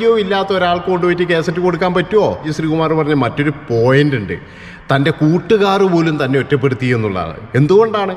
പരിചയവും ഇല്ലാത്ത ഒരാൾക്ക് കൊണ്ടുപോയിട്ട് കേസറ്റ് കൊടുക്കാൻ പറ്റുമോ ഈ ശ്രീകുമാർ പറഞ്ഞ മറ്റൊരു പോയിന്റ് ഉണ്ട്. തന്റെ കൂട്ടുകാർ പോലും തന്നെ ഒറ്റപ്പെടുത്തി എന്നുള്ളതാണ്. എന്തുകൊണ്ടാണ്?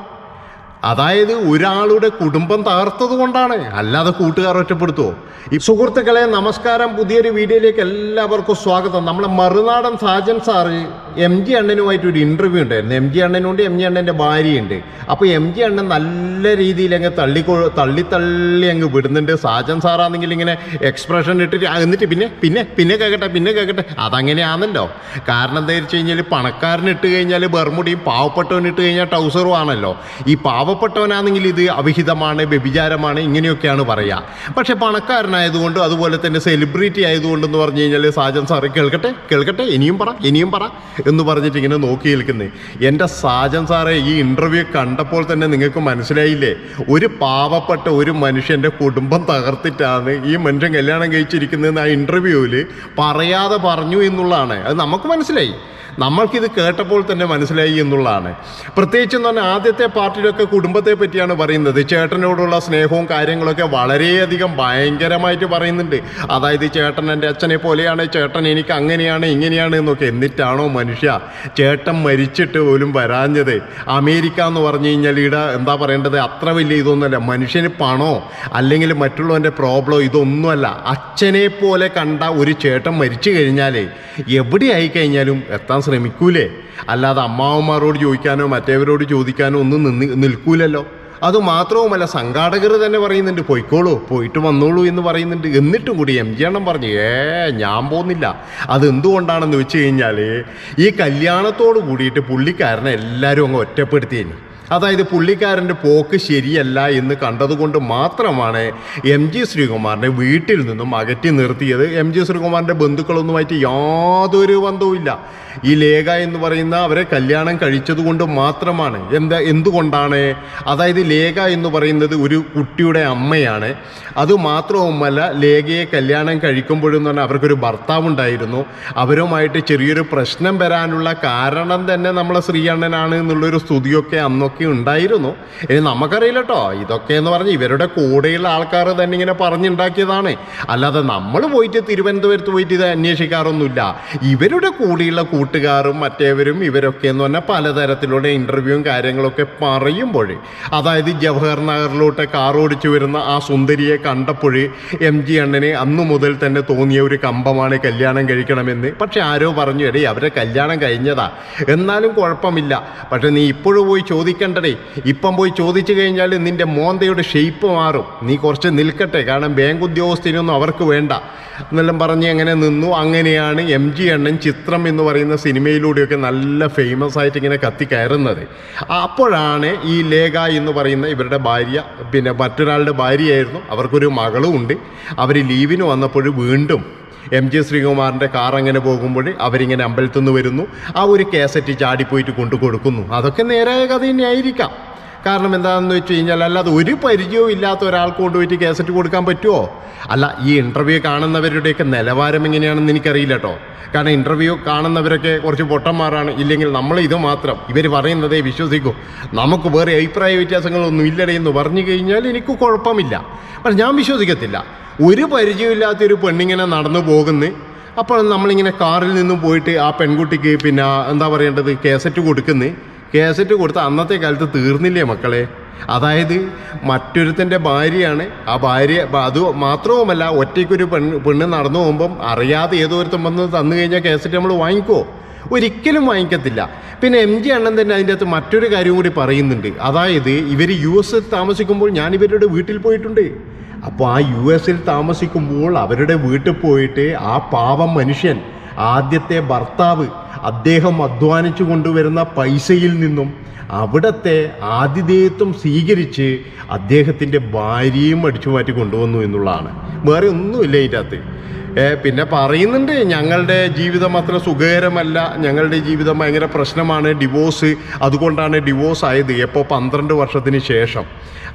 അതായത് ഒരാളുടെ കുടുംബം തകർത്തത് കൊണ്ടാണ്. അല്ലാതെ കൂട്ടുകാർ ഒറ്റപ്പെടുത്തുമോ ഈ സുഹൃത്തുക്കളെ നമസ്കാരം. പുതിയൊരു വീഡിയോയിലേക്ക് എല്ലാവർക്കും സ്വാഗതം. നമ്മളെ Marunadan Sajan sir M G അണ്ണനുമായിട്ട് ഒരു ഇന്റർവ്യൂ ഉണ്ടായിരുന്നു. എം ജി അണ്ണനുണ്ട് എം ജി അണ്ണന്റെ ഭാര്യയുണ്ട്. അപ്പോൾ എം ജി അണ്ണൻ നല്ല രീതിയിൽ അങ്ങ് തള്ളിക്കൊ തള്ളി തള്ളി അങ്ങ് വിടുന്നുണ്ട്. സാജൻ സാറാണെങ്കിൽ ഇങ്ങനെ എക്സ്പ്രഷൻ ഇട്ടിട്ട് എന്നിട്ട് പിന്നെ പിന്നെ പിന്നെ കേൾക്കട്ടെ പിന്നെ കേൾക്കട്ടെ അതങ്ങനെയാണല്ലോ. കാരണം എന്താ വെച്ച് കഴിഞ്ഞാൽ പണക്കാരനിട്ട് കഴിഞ്ഞാൽ ബർമുടിയും പാവപ്പെട്ടവനിട്ട് കഴിഞ്ഞാൽ ടൗസറും ആണല്ലോ. ഈ പാവപ്പെട്ടവനാണെങ്കിൽ ഇത് അവിഹിതമാണ് വ്യഭിചാരമാണ് ഇങ്ങനെയൊക്കെയാണ് പറയുക പക്ഷെ പണക്കാരനായതുകൊണ്ട് അതുപോലെ തന്നെ സെലിബ്രിറ്റി ആയതുകൊണ്ടെന്ന് പറഞ്ഞു കഴിഞ്ഞാൽ സാജൻ സാറ് കേൾക്കട്ടെ കേൾക്കട്ടെ ഇനിയും പറ ഇനിയും പറ എന്ന് പറഞ്ഞിട്ട് ഇങ്ങനെ നോക്കി നിൽക്കുന്നത് എന്റെ സാജൻ സാറെ ഈ ഇന്റർവ്യൂ കണ്ടപ്പോൾ തന്നെ നിങ്ങൾക്ക് മനസ്സിലായില്ലേ? ഒരു പാവപ്പെട്ട ഒരു മനുഷ്യന്റെ കുടുംബം തകർത്തിട്ടാണ് ഈ മനുഷ്യൻ കല്യാണം കഴിച്ചിരിക്കുന്നതെന്ന് ആ ഇന്റർവ്യൂവിൽ പറയാതെ പറഞ്ഞു എന്നുള്ളതാണ്. അത് നമുക്ക് മനസ്സിലായി. നമ്മൾക്കിത് കേട്ടപ്പോൾ തന്നെ മനസ്സിലായി എന്നുള്ളതാണ്. പ്രത്യേകിച്ച് എന്ന് പറഞ്ഞാൽ ആദ്യത്തെ പാർട്ടിയിലൊക്കെ കുടുംബത്തെ പറ്റിയാണ് പറയുന്നത്. ചേട്ടനോടുള്ള സ്നേഹവും കാര്യങ്ങളൊക്കെ വളരെയധികം ഭയങ്കരമായിട്ട് പറയുന്നുണ്ട്. അതായത് ചേട്ടൻ എന്റെ അച്ഛനെ പോലെയാണ് ചേട്ടൻ എനിക്ക് അങ്ങനെയാണ് ഇങ്ങനെയാണ് എന്നൊക്കെ. എന്നിട്ടാണോ മനുഷ്യ ചേട്ടൻ മരിച്ചിട്ട് പോലും വരാഞ്ഞത്? അമേരിക്ക എന്ന് പറഞ്ഞു കഴിഞ്ഞാൽ ഇവിടെ എന്താ പറയേണ്ടത്? അത്ര വലിയ ഇതൊന്നുമല്ല. മനുഷ്യന് പണോ അല്ലെങ്കിൽ മറ്റുള്ളവന്റെ പ്രോബ്ലം ഇതൊന്നുമല്ല. അച്ഛനെ പോലെ കണ്ട ഒരു ചേട്ടൻ മരിച്ചു കഴിഞ്ഞാൽ എവിടെ ആയിക്കഴിഞ്ഞാലും എത്താൻ ശ്രമിക്കൂലേ? അല്ലാതെ അമ്മാവന്മാരോട് ചോദിക്കാനോ മറ്റേവരോട് ചോദിക്കാനോ ഒന്നും നിന്ന് നിൽക്കൂലല്ലോ. അത് മാത്രവുമല്ല സംഘാടകർ തന്നെ പറയുന്നുണ്ട് പോയിക്കോളൂ പോയിട്ട് വന്നോളൂ എന്ന് പറയുന്നുണ്ട്. എന്നിട്ടും കൂടി എം. ജി. എണ്ണം പറഞ്ഞു ഏ ഞാൻ പോകുന്നില്ല അതെന്തുകൊണ്ടാണെന്ന് വെച്ച് കഴിഞ്ഞാൽ ഈ കല്യാണത്തോട് കൂടിയിട്ട് പുള്ളിക്കാരനെ എല്ലാവരും അങ്ങ് ഒറ്റപ്പെടുത്തിയേനി. അതായത് പുള്ളിക്കാരന്റെ പോക്ക് ശരിയല്ല എന്ന് കണ്ടതുകൊണ്ട് മാത്രമാണ് എം ജി ശ്രീകുമാറിനെ വീട്ടിൽ നിന്നും അകറ്റി നിർത്തിയത്. എം ജി ശ്രീകുമാറിന്റെ ബന്ധുക്കളൊന്നുമായിട്ട് യാതൊരു ബന്ധവുമില്ല. ഈ ലേഖ എന്ന് പറയുന്ന അവരെ കല്യാണം കഴിച്ചതുകൊണ്ട് മാത്രമാണ്. എന്താ എന്തുകൊണ്ടാണ്? അതായത് ലേഖ എന്ന് പറയുന്നത് ഒരു കുട്ടിയുടെ അമ്മയാണ്. അതുമാത്രവുമല്ല ലേഖയെ കല്യാണം കഴിക്കുമ്പോഴെന്ന് പറഞ്ഞാൽ അവർക്കൊരു ഭർത്താവുണ്ടായിരുന്നു. അവരുമായിട്ട് ചെറിയൊരു പ്രശ്നം വരാനുള്ള കാരണം തന്നെ നമ്മളെ ശ്രീയണ്ണനാണ് എന്നുള്ളൊരു സ്തുതിയൊക്കെ അന്നൊക്കെ ഉണ്ടായിരുന്നു. ഇനി നമുക്കറിയില്ല കേട്ടോ ഇതൊക്കെ എന്ന് പറഞ്ഞ് ഇവരുടെ കൂടെയുള്ള ആൾക്കാർ തന്നെ ഇങ്ങനെ പറഞ്ഞുണ്ടാക്കിയതാണ്. അല്ലാതെ നമ്മൾ പോയിട്ട് തിരുവനന്തപുരത്ത് പോയിട്ട് ഇത് അന്വേഷിക്കാറൊന്നുമില്ല. ഇവരുടെ കൂടെയുള്ള കൂട്ടുകാരും മറ്റേവരും ഇവരൊക്കെ എന്ന് പറഞ്ഞാൽ പലതരത്തിലുള്ള ഇന്റർവ്യൂവും കാര്യങ്ങളൊക്കെ പറയുമ്പോൾ അതായത് ജവഹർ നഗറിലോട്ട് കാർ ഓടിച്ചു വരുന്ന ആ സുന്ദരിയെ കണ്ടപ്പോൾ എം ജി അണ്ണനെ അന്നു മുതൽ തന്നെ തോന്നിയ ഒരു കമ്പമാണ് കല്യാണം കഴിക്കണമെന്ന്. പക്ഷെ ആരോ പറഞ്ഞു എടേ അവരെ കല്യാണം കഴിഞ്ഞതാ. എന്നാലും കുഴപ്പമില്ല. പക്ഷെ നീ ഇപ്പോഴും പോയി ചോദിക്കണ്ടടേ ഇപ്പം പോയി ചോദിച്ചു കഴിഞ്ഞാൽ നിന്റെ മോന്തയുടെ ഷെയ്പ്പ് മാറും. നീ കുറച്ച് നിൽക്കട്ടെ. കാരണം ബാങ്ക് ഉദ്യോഗസ്ഥനൊന്നും അവർക്ക് വേണ്ട. എന്നെല്ലാം പറഞ്ഞ് അങ്ങനെ നിന്നു? അങ്ങനെയാണ് എം ജി അണ്ണൻ ചിത്രം എന്ന് പറയുന്ന സിനിമയിലൂടെയൊക്കെ നല്ല ഫേമസ് ആയിട്ട് ഇങ്ങനെ കത്തിക്കയറുന്നത് അപ്പോഴാണ് ഈ ലേഖ എന്ന് പറയുന്ന ഇവരുടെ ഭാര്യ പിന്നെ മറ്റൊരാളുടെ ഭാര്യയായിരുന്നു. അവർക്കൊരു മകളും ഉണ്ട്. അവർ ലീവിന് വന്നപ്പോൾ വീണ്ടും എം ജി ശ്രീകുമാറിന്റെ കാർ അങ്ങനെ പോകുമ്പോൾ അവരിങ്ങനെ അമ്പലത്തിൽ നിന്ന് വരുന്നു. ആ ഒരു കേസറ്റ് ചാടിപ്പോയിട്ട് കൊണ്ടു കൊടുക്കുന്നു. അതൊക്കെ നേരായ കഥ തന്നെയായിരിക്കാം. കാരണം എന്താണെന്ന് വെച്ച് കഴിഞ്ഞാൽ അല്ലാതെ ഒരു പരിചയവും ഇല്ലാത്ത ഒരാൾക്ക് കൊണ്ടുപോയിട്ട് കേസറ്റ് കൊടുക്കാൻ പറ്റുമോ അല്ല ഈ ഇന്റർവ്യൂ കാണുന്നവരുടെയൊക്കെ നിലവാരം എങ്ങനെയാണെന്ന് എനിക്കറിയില്ല കേട്ടോ കാരണം ഇന്റർവ്യൂ കാണുന്നവരൊക്കെ കുറച്ച് പൊട്ടന്മാരാണ്. ഇല്ലെങ്കിൽ നമ്മൾ ഇത് മാത്രം. ഇവർ പറയുന്നതേ വിശ്വസിക്കൂ. നമുക്ക് വേറെ അഭിപ്രായ വ്യത്യാസങ്ങളൊന്നും ഇല്ലടേ എന്ന് പറഞ്ഞു കഴിഞ്ഞാൽ എനിക്ക് കുഴപ്പമില്ല. പക്ഷെ ഞാൻ വിശ്വസിക്കത്തില്ല. ഒരു പരിചയമില്ലാത്തൊരു പെണ്ണിങ്ങനെ നടന്നു പോകുന്നു. അപ്പോൾ നമ്മളിങ്ങനെ കാറിൽ നിന്ന് പോയിട്ട് ആ പെൺകുട്ടിക്ക് പിന്നെ എന്താ പറയേണ്ടത്? കേസറ്റ് കൊടുക്കുന്നു. കേസറ്റ് കൊടുത്ത് അന്നത്തെ കാലത്ത് തീർന്നില്ലേ മക്കളെ? അതായത് മറ്റൊരുത്തന്റെ ഭാര്യയാണ്. ആ ഭാര്യ അത് മാത്രവുമല്ല ഒറ്റയ്ക്കൊരു പെണ്ണ് പെണ്ണ് നടന്നു പോകുമ്പം അറിയാതെ ഏതോ വന്ന് തന്നു കഴിഞ്ഞാൽ കേസറ്റ് നമ്മൾ വാങ്ങിക്കോ? ഒരിക്കലും വാങ്ങിക്കത്തില്ല. പിന്നെ എം ജി അണ്ണൻ തന്നെ അതിന്റെ അകത്ത് മറ്റൊരു കാര്യം കൂടി പറയുന്നുണ്ട്. അതായത് ഇവർ യു എസ് താമസിക്കുമ്പോൾ ഞാൻ ഇവരുടെ വീട്ടിൽ പോയിട്ടുണ്ട്. അപ്പോൾ ആ യു എസിൽ താമസിക്കുമ്പോൾ അവരുടെ വീട്ടിൽ പോയിട്ട് ആ പാവം മനുഷ്യൻ ആദ്യത്തെ ഭർത്താവ് അദ്ദേഹം അധ്വാനിച്ചു കൊണ്ടുവരുന്ന പൈസയിൽ നിന്നും അവിടത്തെ ആതിഥേയത്വം സ്വീകരിച്ച് അദ്ദേഹത്തിന്റെ ഭാര്യയും അടിച്ചു മാറ്റി കൊണ്ടുവന്നു എന്നുള്ളതാണ്. വേറെ ഒന്നുമില്ല ഇതിന്റെ അകത്ത് പിന്നെ പറയുന്നുണ്ട് ഞങ്ങളുടെ ജീവിതം അത്ര സുഖകരമല്ല ഞങ്ങളുടെ ജീവിതം ഭയങ്കര പ്രശ്നമാണ് ഡിവോഴ്സ് അതുകൊണ്ടാണ് ഡിവോഴ്സ് ആയത് എപ്പോൾ പന്ത്രണ്ട് വർഷത്തിന് ശേഷം.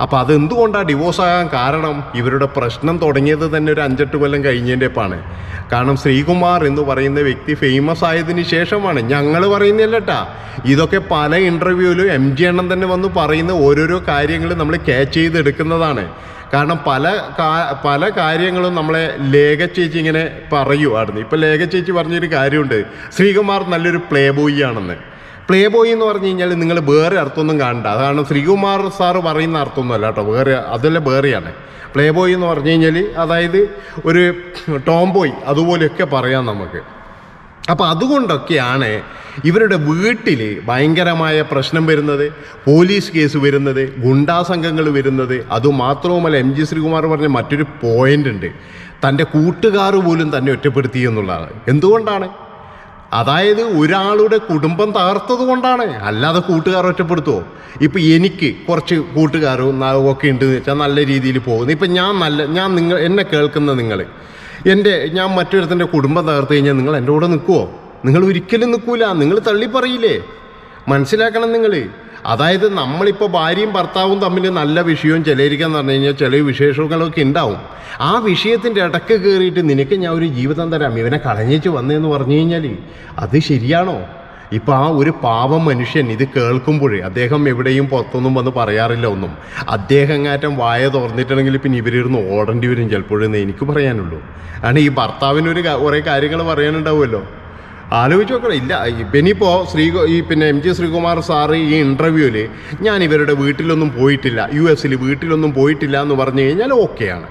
അപ്പോൾ അതെന്തുകൊണ്ടാണ് ഡിവോഴ്സ് ആകാൻ കാരണം? ഇവരുടെ പ്രശ്നം തുടങ്ങിയത് തന്നെ ഒരു അഞ്ചെട്ട് കൊല്ലം കഴിഞ്ഞതിന്റെപ്പാണ് കാരണം ശ്രീകുമാർ എന്ന് പറയുന്ന വ്യക്തി ഫേമസ് ആയതിന് ശേഷമാണ്. ഞങ്ങൾ പറയുന്നില്ലട്ടാ ഇതൊക്കെ പല ഇന്റർവ്യൂവിലും എം ജി എണ്ണം തന്നെ വന്ന് പറയുന്ന ഓരോരോ കാര്യങ്ങൾ നമ്മൾ ക്യാച്ച് ചെയ്തെടുക്കുന്നതാണ്. കാരണം പല പല കാര്യങ്ങളും നമ്മളെ ലേഖ ചേച്ചി ഇങ്ങനെ പറയുമായിരുന്നു ഇപ്പം ലേഖ ചേച്ചി പറഞ്ഞൊരു കാര്യമുണ്ട്. ശ്രീകുമാർ നല്ലൊരു പ്ലേ ബോയ് ആണെന്ന്. പ്ലേ ബോയ് എന്ന് പറഞ്ഞു കഴിഞ്ഞാൽ നിങ്ങൾ വേറെ അർത്ഥമൊന്നും കാണണ്ട. അതാണ് ശ്രീകുമാർ സാറ് പറയുന്ന അർത്ഥമൊന്നും അല്ല കേട്ടോ. വേറെ അതെല്ലാം വേറെയാണ്. പ്ലേ ബോയ് എന്ന് പറഞ്ഞു കഴിഞ്ഞാൽ അതായത് ഒരു ടോം ബോയ് അതുപോലെയൊക്കെ പറയാം നമുക്ക്. അപ്പോൾ അതുകൊണ്ടൊക്കെയാണ് ഇവരുടെ വീട്ടിൽ ഭയങ്കരമായ പ്രശ്നം വരുന്നത്. പോലീസ് കേസ് വരുന്നത് ഗുണ്ടാ സംഘങ്ങൾ വരുന്നത്. അതുമാത്രവുമല്ല എം ജി ശ്രീകുമാർ പറഞ്ഞ മറ്റൊരു പോയിന്റ് ഉണ്ട്. തന്റെ കൂട്ടുകാർ പോലും തന്നെ ഒറ്റപ്പെടുത്തി എന്നുള്ളതാണ്. എന്തുകൊണ്ടാണ്? അതായത് ഒരാളുടെ കുടുംബം തകർത്തത് കൊണ്ടാണ്. അല്ലാതെ കൂട്ടുകാർ ഒറ്റപ്പെടുത്തുമോ ഇപ്പം എനിക്ക് കുറച്ച് കൂട്ടുകാരും ഒക്കെ ഉണ്ട് വെച്ചാൽ നല്ല രീതിയിൽ പോകുന്നു. ഇപ്പം ഞാൻ നല്ല ഞാൻ നിങ്ങൾ എന്നെ കേൾക്കുന്ന നിങ്ങൾ എന്റെ ഞാൻ മറ്റൊരുത്തന്റെ കുടുംബം തകർത്തു കഴിഞ്ഞാൽ നിങ്ങൾ എന്റെ കൂടെ നിൽക്കുമോ നിങ്ങൾ ഒരിക്കലും നിൽക്കൂല. നിങ്ങൾ തള്ളി പറയില്ലേ? മനസ്സിലാക്കണം നിങ്ങൾ അതായത് നമ്മളിപ്പോൾ ഭാര്യയും ഭർത്താവും തമ്മിൽ നല്ല വിഷയവും ചിലരിക്കാന്ന് പറഞ്ഞു കഴിഞ്ഞാൽ ചില വിശേഷങ്ങളൊക്കെ ഉണ്ടാവും ആ വിഷയത്തിന്റെ ഇടയ്ക്ക് കയറിയിട്ട് നിനക്ക് ഞാൻ ഒരു ജീവിതം തരാം. ഇവനെ കളഞ്ഞേച്ച് വന്നതെന്ന് പറഞ്ഞു കഴിഞ്ഞാൽ അത് ശരിയാണോ? ഇപ്പം ആ ഒരു പാവം മനുഷ്യൻ ഇത് കേൾക്കുമ്പോഴേ അദ്ദേഹം എവിടെയും പുറത്തൊന്നും വന്ന് പറയാറില്ല ഒന്നും. അദ്ദേഹം എങ്ങാറ്റം വായ തുറന്നിട്ടുണ്ടെങ്കിൽ പിന്നെ ഇവരിരുന്ന് ഓടേണ്ടി വരും ചിലപ്പോഴെന്ന് എനിക്ക് പറയാനുള്ളൂ. കാരണം ഈ ഭർത്താവിനൊരു കുറേ കാര്യങ്ങൾ പറയാനുണ്ടാവുമല്ലോ. ആലോചിച്ച് നോക്കണം. ഇല്ല ഇനിയിപ്പോൾ ശ്രീ ഈ പിന്നെ എം ജി ശ്രീകുമാർ സാറ് ഈ ഇന്റർവ്യൂവിൽ ഞാൻ ഇവരുടെ വീട്ടിലൊന്നും പോയിട്ടില്ല. യു എസിൽ വീട്ടിലൊന്നും പോയിട്ടില്ല എന്ന് പറഞ്ഞു കഴിഞ്ഞാൽ ഓക്കെയാണ്.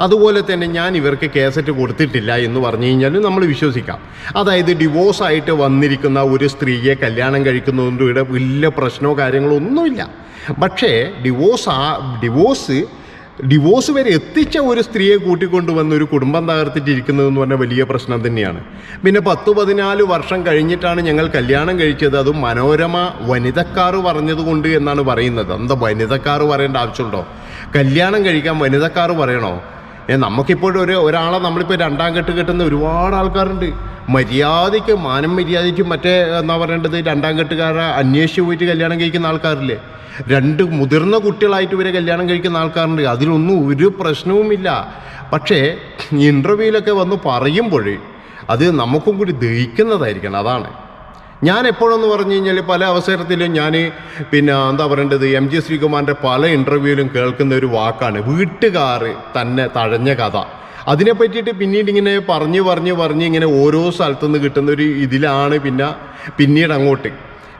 അതുപോലെ തന്നെ ഞാൻ ഇവർക്ക് കേസറ്റ് കൊടുത്തിട്ടില്ല എന്ന് പറഞ്ഞു കഴിഞ്ഞാൽ നമ്മൾ വിശ്വസിക്കാം. അതായത് ഡിവോഴ്സ് ആയിട്ട് വന്നിരിക്കുന്ന ഒരു സ്ത്രീയെ കല്യാണം കഴിക്കുന്നതുകൊണ്ട് ഇവിടെ വലിയ പ്രശ്നമോ കാര്യങ്ങളോ ഒന്നുമില്ല. പക്ഷേ ഡിവോഴ്സ് ആ ഡിവോഴ്സ് ഡിവോഴ്സ് വരെ എത്തിച്ച ഒരു സ്ത്രീയെ കൂട്ടിക്കൊണ്ടുവന്ന് ഒരു കുടുംബം തകർത്തിട്ടിരിക്കുന്നതെന്ന് പറഞ്ഞാൽ വലിയ പ്രശ്നം തന്നെയാണ്. പിന്നെ പത്ത് പതിനാല് വർഷം കഴിഞ്ഞിട്ടാണ് ഞങ്ങൾ കല്യാണം കഴിച്ചത്. അതും മനോരമ വനിതക്കാർ പറഞ്ഞതുകൊണ്ട് എന്നാണ് പറയുന്നത്. എന്താ വനിതക്കാർ പറയേണ്ട ആവശ്യമുണ്ടോ? കല്യാണം കഴിക്കാൻ വനിതക്കാർ പറയണോ? നമുക്കിപ്പോഴും ഒരു ഒരാളെ നമ്മളിപ്പോൾ രണ്ടാം കെട്ട് കെട്ടുന്ന ഒരുപാട് ആൾക്കാരുണ്ട്. മര്യാദയ്ക്ക് മാനം മര്യാദയ്ക്ക് മറ്റേ എന്താ പറയേണ്ടത് രണ്ടാം കെട്ടുകാരെ അന്വേഷിച്ച് പോയിട്ട് കല്യാണം കഴിക്കുന്ന ആൾക്കാരില്ലേ? രണ്ട് മുതിർന്ന കുട്ടികളായിട്ട് ഇവരെ കല്യാണം കഴിക്കുന്ന ആൾക്കാരുണ്ട്. അതിലൊന്നും ഒരു പ്രശ്നവുമില്ല. പക്ഷേ ഇന്റർവ്യൂവിലൊക്കെ വന്ന് പറയുമ്പോൾ അത് നമുക്കും കൂടി ദഹിക്കുന്നതായിരിക്കണം. അതാണ്. ഞാൻ എപ്പോഴെന്ന് പറഞ്ഞു കഴിഞ്ഞാൽ പല അവസരത്തിലും ഞാൻ പിന്നെ എന്താ പറയേണ്ടത് എം ജി ശ്രീകുമാറിന്റെ പല ഇന്റർവ്യൂവിലും കേൾക്കുന്ന ഒരു വാക്കാണ് വീട്ടുകാർ തന്നെ തഴഞ്ഞ കഥ. അതിനെ പറ്റിയിട്ട് പിന്നീട് ഇങ്ങനെ പറഞ്ഞു പറഞ്ഞു പറഞ്ഞ് ഇങ്ങനെ ഓരോ സ്ഥലത്തുനിന്ന് കിട്ടുന്ന ഒരു ഇതിലാണ് പിന്നെ പിന്നീട് അങ്ങോട്ട്.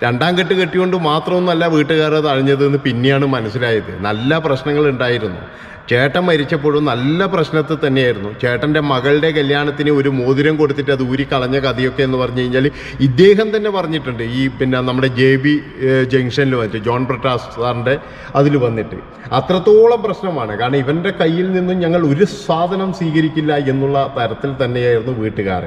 രണ്ടാം കെട്ട് കെട്ടിക്കൊണ്ട് മാത്രമൊന്നുമല്ല വീട്ടുകാരെ തഴഞ്ഞതെന്ന് പിന്നെയാണ് മനസ്സിലായത്. നല്ല പ്രശ്നങ്ങൾ ഉണ്ടായിരുന്നു. ചേട്ടൻ മരിച്ചപ്പോഴും നല്ല പ്രശ്നത്തിൽ തന്നെയായിരുന്നു. ചേട്ടന്റെ മകളുടെ കല്യാണത്തിന് ഒരു മോതിരം കൊടുത്തിട്ട് അത് ഊരിക്കളഞ്ഞ കഥയൊക്കെ എന്ന് പറഞ്ഞു കഴിഞ്ഞാൽ ഇദ്ദേഹം തന്നെ പറഞ്ഞിട്ടുണ്ട്. ഈ പിന്നെ നമ്മുടെ ജെ ബി ജംഗ്ഷനിൽ വന്നിട്ട് ജോൺ പ്രകാശ് സാറിന്റെ അതിൽ വന്നിട്ട്. അത്രത്തോളം പ്രശ്നമാണ്. കാരണം ഇവന്റെ കയ്യിൽ നിന്നും ഞങ്ങൾ ഒരു സാധനം സ്വീകരിക്കില്ല എന്നുള്ള തരത്തിൽ തന്നെയായിരുന്നു വീട്ടുകാർ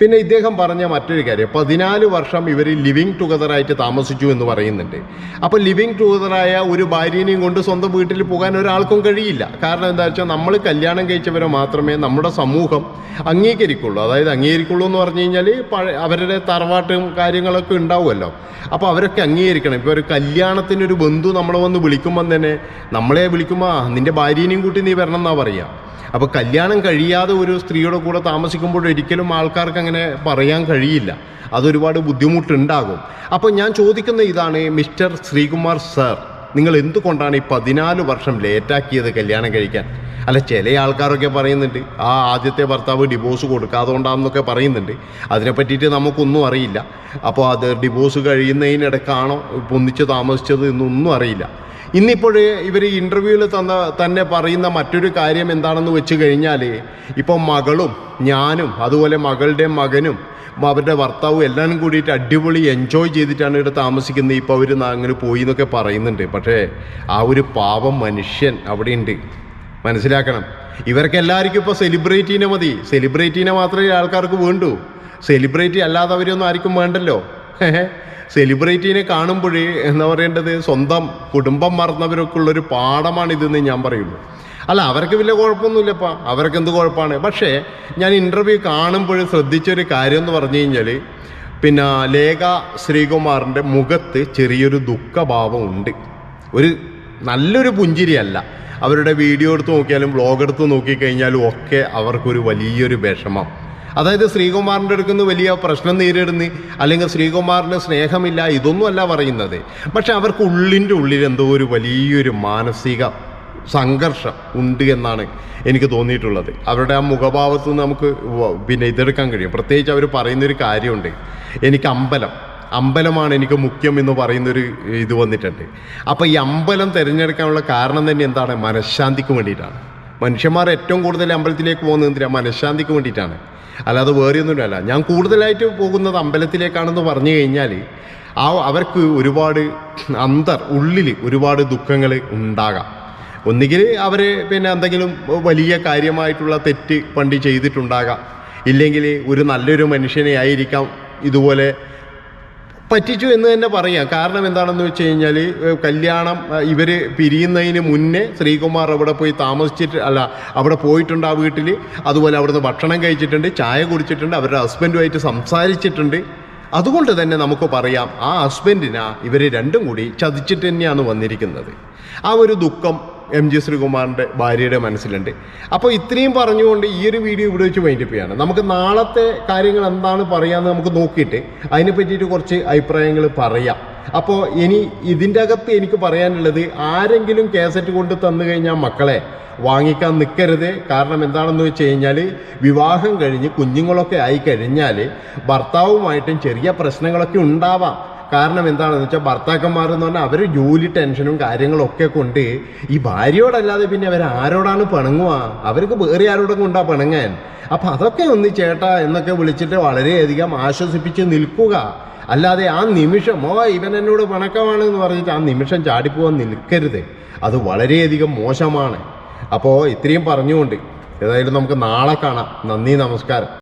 പിന്നെ ഇദ്ദേഹം പറഞ്ഞ മറ്റൊരു കാര്യം. പതിനാല് വർഷം ഇവർ ലിവിങ് ടുഗദറായിട്ട് താമസിച്ചു എന്ന് പറയുന്നുണ്ട്. അപ്പോൾ ലിവിങ് ടുഗദറായ ഒരു ഭാര്യനെയും കൊണ്ട് സ്വന്തം വീട്ടിൽ പോകാൻ ഒരാൾക്കും കഴിയില്ല. കാരണം എന്താ വെച്ചാൽ നമ്മൾ കല്യാണം കഴിച്ചവരെ മാത്രമേ നമ്മുടെ സമൂഹം അംഗീകരിക്കുള്ളൂ. അതായത് അംഗീകരിക്കുള്ളൂ എന്ന് പറഞ്ഞു കഴിഞ്ഞാൽ അവരുടെ തറവാട്ടും കാര്യങ്ങളൊക്കെ ഉണ്ടാവുമല്ലോ. അപ്പോൾ അവരൊക്കെ അംഗീകരിക്കണം. ഇപ്പോൾ ഒരു കല്യാണത്തിനൊരു ബന്ധു നമ്മളെ വന്ന് വിളിക്കുമ്പം തന്നെ നമ്മളെ വിളിക്കുമ്പോൾ "ആ, നിന്റെ ഭാര്യനെയും കൂട്ടി നീ വരണം എന്നാ പറയുക അപ്പോൾ കല്യാണം കഴിയാതെ ഒരു സ്ത്രീയുടെ കൂടെ താമസിക്കുമ്പോൾ ഒരിക്കലും ആൾക്കാർക്ക് അങ്ങനെ പറയാൻ കഴിയില്ല. അതൊരുപാട് ബുദ്ധിമുട്ടുണ്ടാകും. അപ്പോൾ ഞാൻ ചോദിക്കുന്ന ഇതാണ് മിസ്റ്റർ ശ്രീകുമാർ സർ. നിങ്ങൾ എന്തുകൊണ്ടാണ് ഈ പതിനാല് വർഷം ലേറ്റാക്കിയത് കല്യാണം കഴിക്കാൻ? അല്ല ചില ആൾക്കാരൊക്കെ പറയുന്നുണ്ട് ആ ആദ്യത്തെ ഭർത്താവ് ഡിവോഴ്സ് കൊടുക്കാതുകൊണ്ടാണെന്നൊക്കെ പറയുന്നുണ്ട്. അതിനെ പറ്റിയിട്ട് നമുക്കൊന്നും അറിയില്ല. അപ്പോൾ അത് ഡിവോഴ്സ് കഴിയുന്നതിനിടക്കാണോ ഒന്നിച്ച് താമസിച്ചത് എന്നൊന്നും അറിയില്ല. ഇന്നിപ്പോൾ ഇവർ ഇന്റർവ്യൂവിൽ തന്ന തന്നെ പറയുന്ന മറ്റൊരു കാര്യം എന്താണെന്ന് വെച്ച് കഴിഞ്ഞാൽ ഇപ്പോൾ മകളും ഞാനും അതുപോലെ മകളുടെ മകനും അവരുടെ ഭർത്താവും എല്ലാവരും കൂടിയിട്ട് അടിപൊളി എൻജോയ് ചെയ്തിട്ടാണ് ഇവിടെ താമസിക്കുന്നത്. ഇപ്പോൾ അവർ അങ്ങനെ പോയി എന്നൊക്കെ പറയുന്നുണ്ട്. പക്ഷേ ആ ഒരു പാവം മനുഷ്യൻ അവിടെയുണ്ട്. മനസ്സിലാക്കണം. ഇവർക്ക് എല്ലാവർക്കും ഇപ്പോൾ സെലിബ്രിറ്റീനെ മതി. സെലിബ്രിറ്റീനെ മാത്രമേ ആൾക്കാർക്ക് വേണ്ടൂ. സെലിബ്രിറ്റി അല്ലാതെ അവരൊന്നും ആർക്കും വേണ്ടല്ലോ. സെലിബ്രിറ്റീനെ കാണുമ്പോഴേ എന്താ പറയേണ്ടത്? സ്വന്തം കുടുംബം മറന്നവരൊക്കെ ഉള്ളൊരു പാഠമാണിതെന്ന് ഞാൻ പറയുള്ളൂ. അല്ല അവർക്ക് വലിയ കുഴപ്പമൊന്നുമില്ലപ്പാ. അവർക്ക് എന്ത് കുഴപ്പമാണ്? പക്ഷേ ഞാൻ ഇന്റർവ്യൂ കാണുമ്പോൾ ശ്രദ്ധിച്ചൊരു കാര്യം എന്ന് പറഞ്ഞു കഴിഞ്ഞാൽ പിന്നെ ലേഖ ശ്രീകുമാറിന്റെ മുഖത്ത് ചെറിയൊരു ദുഃഖഭാവം ഉണ്ട്. ഒരു നല്ലൊരു പുഞ്ചിരിയല്ല. അവരുടെ വീഡിയോ എടുത്ത് നോക്കിയാലും വ്ളോഗ് എടുത്ത് നോക്കിക്കഴിഞ്ഞാലും ഒക്കെ അവർക്കൊരു വലിയൊരു വിഷമം. അതായത് ശ്രീകുമാറിന്റെ അടുക്കുന്ന വലിയ പ്രശ്നം നേരിടുന്നു അല്ലെങ്കിൽ ശ്രീകുമാറിന് സ്നേഹമില്ല ഇതൊന്നും അല്ല പറയുന്നത്. പക്ഷെ അവർക്ക് ഉള്ളിന്റെ ഉള്ളിൽ എന്തോ ഒരു വലിയൊരു മാനസിക സംഘർഷം ഉണ്ട് എന്നാണ് എനിക്ക് തോന്നിയിട്ടുള്ളത്. അവരുടെ ആ മുഖഭാവത്ത് നിന്ന് നമുക്ക് പിന്നെ ഇതെടുക്കാൻ കഴിയും. പ്രത്യേകിച്ച് അവർ പറയുന്നൊരു കാര്യമുണ്ട്. എനിക്ക് അമ്പലം. അമ്പലമാണ് എനിക്ക് മുഖ്യം എന്ന് പറയുന്നൊരു ഇത് വന്നിട്ടുണ്ട്. അപ്പോൾ ഈ അമ്പലം തിരഞ്ഞെടുക്കാനുള്ള കാരണം തന്നെ എന്താണ്? മനഃശാന്തിക്ക് വേണ്ടിയിട്ടാണ്. മനുഷ്യന്മാർ ഏറ്റവും കൂടുതൽ അമ്പലത്തിലേക്ക് പോകുന്നത് എന്തിനാണ് മനഃശാന്തിക്ക് വേണ്ടിയിട്ടാണ്. അല്ലാതെ വേറെയൊന്നുമല്ല ഞാൻ കൂടുതലായിട്ട് പോകുന്നത് അമ്പലത്തിലേക്കാണെന്ന് പറഞ്ഞു കഴിഞ്ഞാൽ ആ അവർക്ക് ഒരുപാട് അന്തർ ഉള്ളിൽ ഒരുപാട് ദുഃഖങ്ങൾ ഉണ്ടാകാം. ഒന്നുകിൽ അവർ പിന്നെ എന്തെങ്കിലും വലിയ കാര്യമായിട്ടുള്ള തെറ്റ് പണ്ട് ചെയ്തിട്ടുണ്ടാകാം. ഇല്ലെങ്കിൽ ഒരു നല്ലൊരു മനുഷ്യനെ ആയിരിക്കാം ഇതുപോലെ പറ്റിച്ചു എന്ന് തന്നെ പറയാം. കാരണം എന്താണെന്ന് വെച്ച് കഴിഞ്ഞാൽ കല്യാണം ഇവർ പിരിയുന്നതിന് മുന്നേ ശ്രീകുമാർ അവിടെ പോയി താമസിച്ചിട്ട് അല്ല അവിടെ പോയിട്ടുണ്ട് ആ വീട്ടിൽ. അതുപോലെ അവിടുന്ന് ഭക്ഷണം കഴിച്ചിട്ടുണ്ട് ചായ കുടിച്ചിട്ടുണ്ട് അവരുടെ ഹസ്ബൻഡുമായിട്ട് സംസാരിച്ചിട്ടുണ്ട്. അതുകൊണ്ട് തന്നെ നമുക്ക് പറയാം ആ ഹസ്ബൻഡിനാ ഇവർ രണ്ടും കൂടി ചതിച്ചിട്ട് തന്നെയാണ് വന്നിരിക്കുന്നത്. ആ ഒരു ദുഃഖം എം ജി ശ്രീകുമാറിന്റെ ഭാര്യയുടെ മനസ്സിലുണ്ട്. അപ്പോൾ ഇത്രയും പറഞ്ഞുകൊണ്ട് ഈ ഒരു വീഡിയോ ഇവിടെ വെച്ച് വൈൻഡപ്പ് ചെയ്യാണ്. നമുക്ക് നാളത്തെ കാര്യങ്ങൾ എന്താണ് പറയാമെന്ന് നമുക്ക് നോക്കിയിട്ട് അതിനെ പറ്റിയിട്ട് കുറച്ച് അഭിപ്രായങ്ങൾ പറയാം. അപ്പോൾ ഇനി ഇതിന്റെ അകത്ത് എനിക്ക് പറയാനുള്ളത് ആരെങ്കിലും കാസറ്റ് കൊണ്ട് തന്നു കഴിഞ്ഞാൽ മക്കളെ വാങ്ങിക്കാൻ നിൽക്കരുത് കാരണം എന്താണെന്ന് വെച്ച് കഴിഞ്ഞാൽ വിവാഹം കഴിഞ്ഞ് കുഞ്ഞുങ്ങളൊക്കെ ആയി കഴിഞ്ഞാൽ ഭർത്താവുമായിട്ടും ചെറിയ പ്രശ്നങ്ങളൊക്കെ ഉണ്ടാവാം. കാരണം എന്താണെന്ന് വെച്ചാൽ ഭർത്താക്കന്മാർ എന്ന് പറഞ്ഞാൽ അവർ ജോലി ടെൻഷനും കാര്യങ്ങളൊക്കെ കൊണ്ട് ഈ ഭാര്യയോടല്ലാതെ പിന്നെ അവർ ആരോടാണ് പിണങ്ങുക അവർക്ക് വേറെ ആരോടും കൊണ്ടാ പിണങ്ങാൻ. അപ്പം അതൊക്കെ ഒന്ന് ചേട്ടാ എന്നൊക്കെ വിളിച്ചിട്ട് വളരെയധികം ആശ്വസിപ്പിച്ച് നിൽക്കുക. അല്ലാതെ ആ നിമിഷം ഓ ഇവൻ എന്നോട് പിണക്കമാണ് എന്ന് പറഞ്ഞിട്ട് ആ നിമിഷം ചാടിപ്പോവാൻ നിൽക്കരുത്. അത് വളരെയധികം മോശമാണ്. അപ്പോൾ ഇത്രയും പറഞ്ഞുകൊണ്ട് ഏതായാലും നമുക്ക് നാളെ കാണാം. നന്ദി നമസ്കാരം.